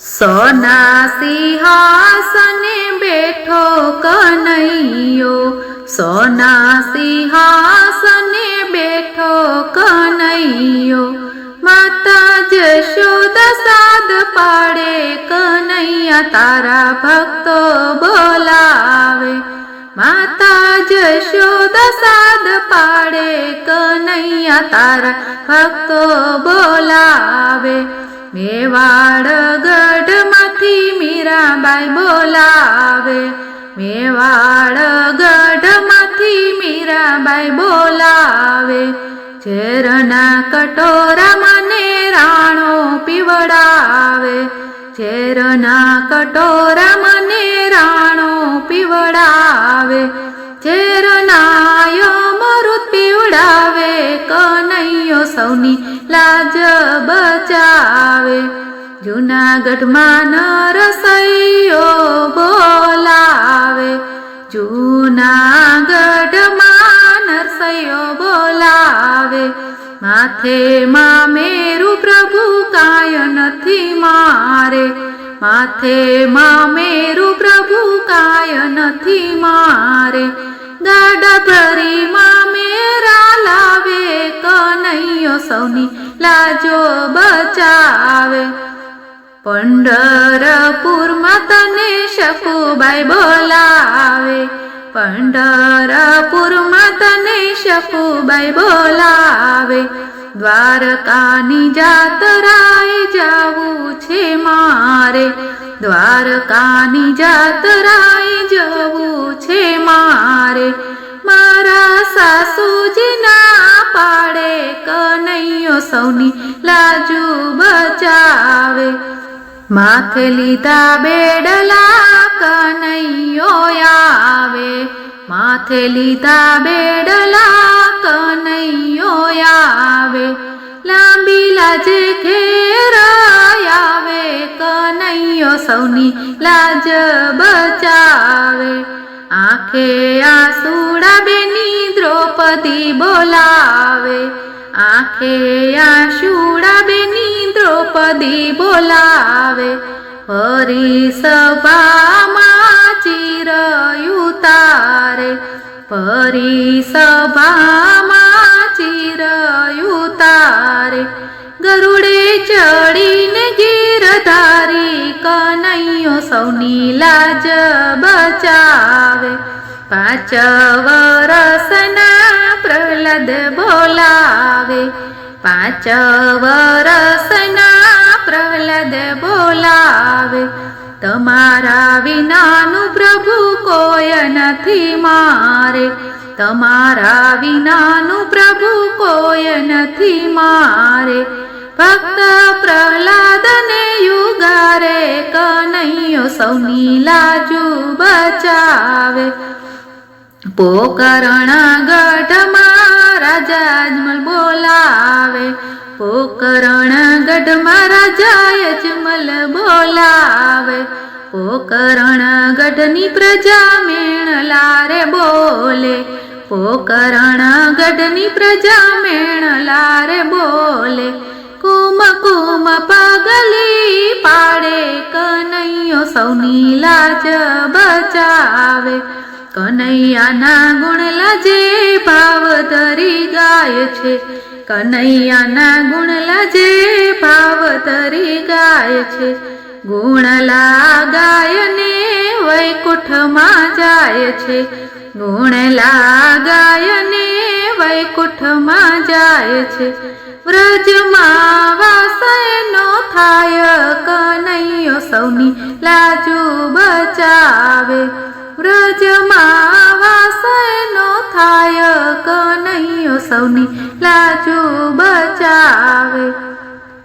સોના સિંહાસને બેઠો કનૈયો સોના સિંહાસને બેઠો કનૈયો માતા જશોદ સાદ પાડે કનૈયા તારા ભક્તો બોલાવે માતા જશોદા સાદ પાડે કનૈયા તારા ભક્તો બોલાવે. મેવાડ ગઢમાંથી મીરાબાઈ બોલાવે. મેવાડ ગઢમાંથી મીરાબાઈ બોલાવે. ઝેરના કટોરા મને રાણો પીવડાવે. ઝેરના કટોરા મને રાણો પીવડાવે ઝેરનાય મરુત પીવડાવે, કનૈયો સૌની લાજ બચાવે. જૂનાગઢમાં નરસૈયો બોલાવે, જૂનાગઢમાં નરસૈયો બોલાવે. માથે માં માથે માં મેરું પ્રભુ કાય નથી મારે. ગાડા ભરી માં મેરા લાવે, કનૈયો સૌની લાજો બચાવે. પંઢરપુરમાં તને શકુબાઈ બોલાવે. પંઢરપુરમાં તને શકુબાઈ બોલાવે. દ્વારકાની જાતરાએ જવું છે મારે. દ્વારકાની જાતરાએ જવું છે મારે. મારા સાસુજીના પાડે કનૈયો સૌની લાજુ બચાવે. માથે લીધા બેડલા કનૈયો માથે લીધા બેડલા કનૈયો આવે, લાંબી લાજે આવે, કનૈયો સૌની લાજ બચાવે. આંખે આસુડા બેની દ્રૌપદી બોલાવે, આંખે આશુડા બેની દ્રૌપદી બોલાવે હરી સભામાં ચિરયુતારે પરી સભામાં ચિરયું તારે. ગરુડે ચડીને ગીરધારી કનૈયો સૌની લાજ બચાવે. પાંચ વરસના પ્રહલાદ બોલાવે. પાંચ વરસના પ્રહલાદ બોલાવે. તમારા વિનાનું પ્રભુ કોઈ નથી મારે. તમારા વિનાનું પ્રભુ કોઈ નથી મારે. ભક્ત પ્રહલાદને યુગારે કનૈયો સૌની લાજુ બચાવે. પોકરણ ગઢમાં રાજા અજમલ બોલાવે. પોકરણ ગઢમાં રાજા અજમલ બોલાવે. પોકરણ ગઢની પ્રજા મેણ લારે બોલે. પોકરણ ગઢની પ્રજા મેણ લારે બોલે. કુમ કુમ પગલી પાડે, કનૈયો સૌની લાજ બચાવે. કનૈયાના ગુણ લાજે ભાવ ધરી ગાય છે. કનૈયાના ગુણ લાજે ભાવ ધરી ગાય છે. ગુણ ગાયને વૈકુંઠમાં જાય છે. ગુણ ગાયને વૈકુંઠમાં જાય છે. વ્રજમાં વાસનો થાય કનૈયો સૌની લાજુ બચાવે. વ્રજમાં વાસનો થાય કનૈયો સૌની લાજુ બચાવે.